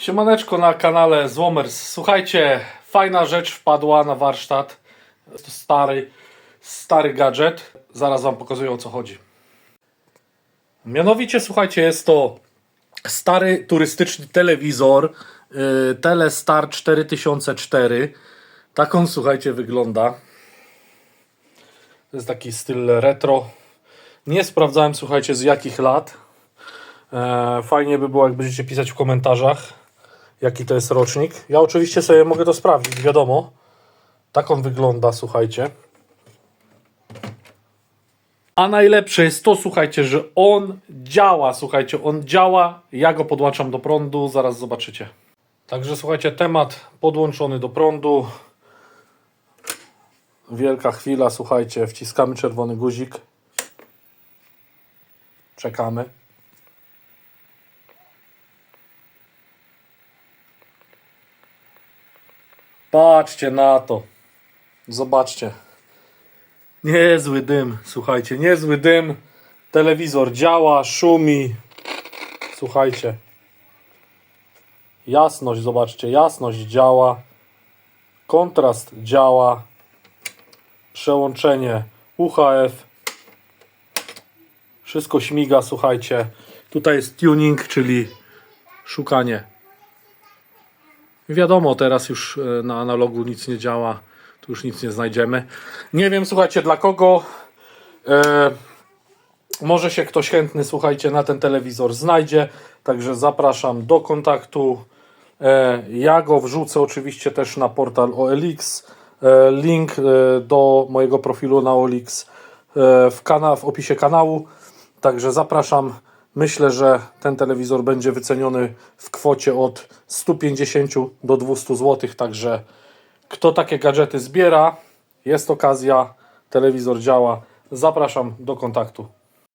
Siemaneczko na kanale Złomers. Słuchajcie, fajna rzecz wpadła na warsztat. To stary, stary gadżet. Zaraz Wam pokazuję o co chodzi. Mianowicie, słuchajcie, jest to stary turystyczny telewizor yy, Telestar 4004. Tak on, słuchajcie, wygląda. To jest taki styl retro. Nie sprawdzałem, słuchajcie, z jakich lat. E, Fajnie by było, jak będziecie pisać w komentarzach, jaki to jest rocznik. Ja oczywiście sobie mogę to sprawdzić, wiadomo. Tak on wygląda, słuchajcie. A najlepsze jest to, słuchajcie, że on działa, słuchajcie, on działa. Ja go podłączam do prądu, zaraz zobaczycie. Także słuchajcie, temat podłączony do prądu. Wielka chwila, słuchajcie, wciskamy czerwony guzik. Czekamy. Patrzcie na to. Zobaczcie. Niezły dym, słuchajcie, niezły dym. Telewizor działa, szumi. Słuchajcie. Jasność, zobaczcie, jasność działa. Kontrast działa. Przełączenie UHF. Wszystko śmiga, słuchajcie. Tutaj jest tuning, czyli szukanie Wiadomo, teraz już e, na analogu nic nie działa, tu już nic nie znajdziemy. Nie wiem, słuchajcie, dla kogo. E, może się ktoś chętny, słuchajcie, na ten telewizor znajdzie. Także zapraszam do kontaktu. E, ja go wrzucę oczywiście też na portal OLX. E, link e, do mojego profilu na OLX e, w, kana- w opisie kanału. Także zapraszam. Myślę, że ten telewizor będzie wyceniony w kwocie od 150 do 200 zł. Także kto takie gadżety zbiera, jest okazja, telewizor działa. Zapraszam do kontaktu.